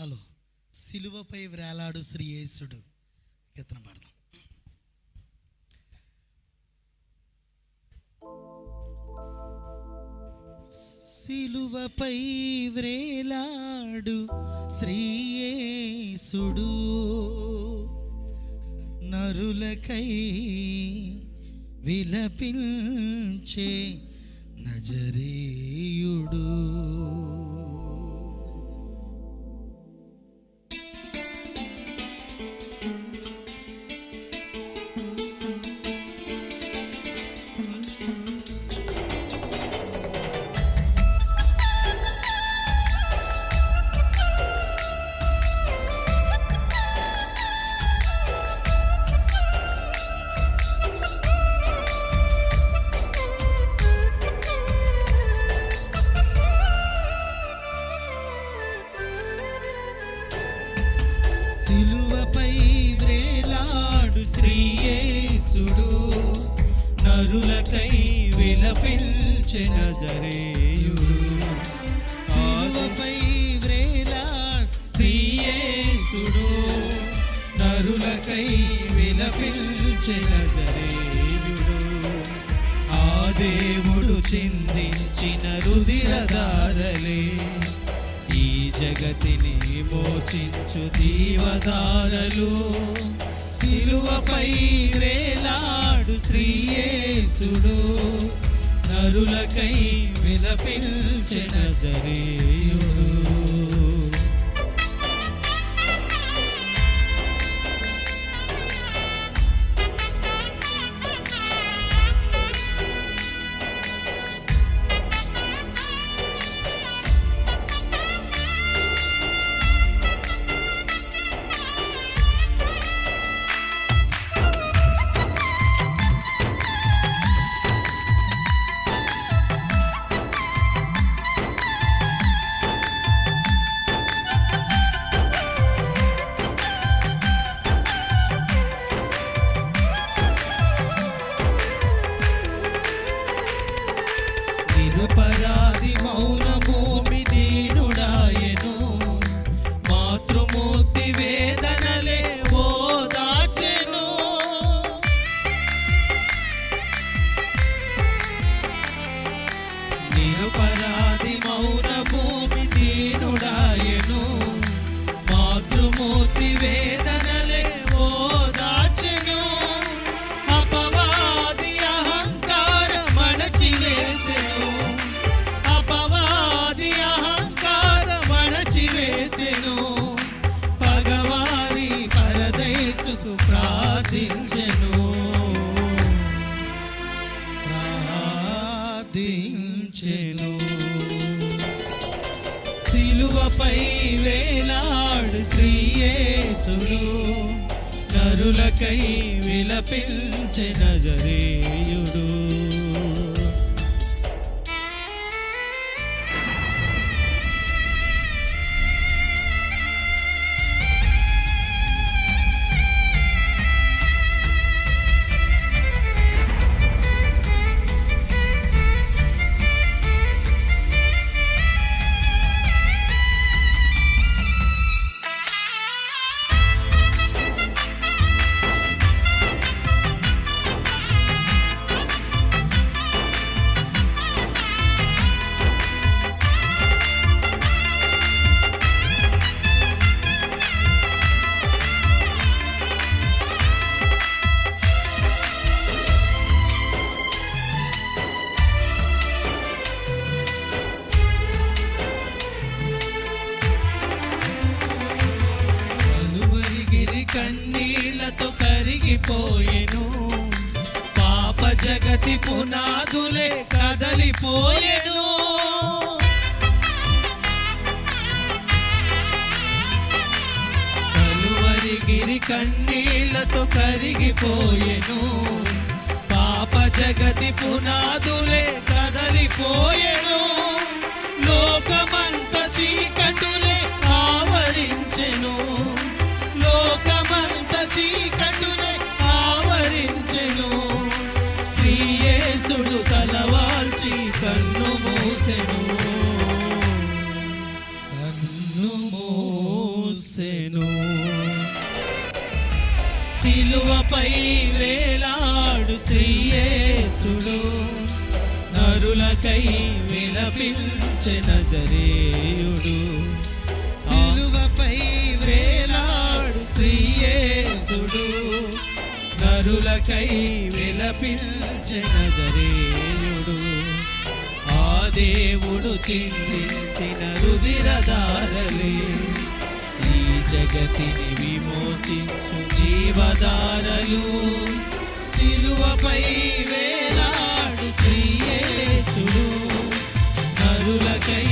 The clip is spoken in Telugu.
హలో సిలువపై వేలాడు శ్రీయేసుడు కీర్తన పాడదాం. సిలువపై వ్రేలాడు శ్రీయేసుడు నరులకై విలపించే నజరేయుడు. సిలువపై వ్రేలాడు శ్రీయేసుడు నరులకై విలపించే నజరేయుడు. సిలువపై వ్రేలాడు శ్రీయేసుడు నరులకై విలపించే నజరేయుడు. ఆ దేవుడు చిందించిన రుదిరదారలే ఈ జగతిని మోచించు దీవదారలు సిలువపై వేలాడు శ్రీయేసుడు. నరులకై విలపించిన జరేయుడు ప్రార్థించెను. ప్రార్థించెను. సిలువపై వేలాడు శ్రీయేసుడు నరులకై విలపించె జరేయుడు కరిగిపోయెను పాప జగతి పునాదులే కదలిపోయెను. కలువరిగిరి కన్నీళ్ళతో కరిగిపోయెను. పాప జగతి పునాదులే కదలిపోయెను. లోకమంత చీకటులే సిలువపై వేలాడు శ్రీయేసుడు నరులకై విలపించిన జరేయుడు సిలువపై వేలాడు శ్రీయేసుడు నరులకై విలపించిన జరేయుడు దేవుడు చిందించిన రుదిరధారలే ఈ జగతిని విమోచించు జీవదారలు సిలువపై వేలాడు క్రియేసుడు నరులకై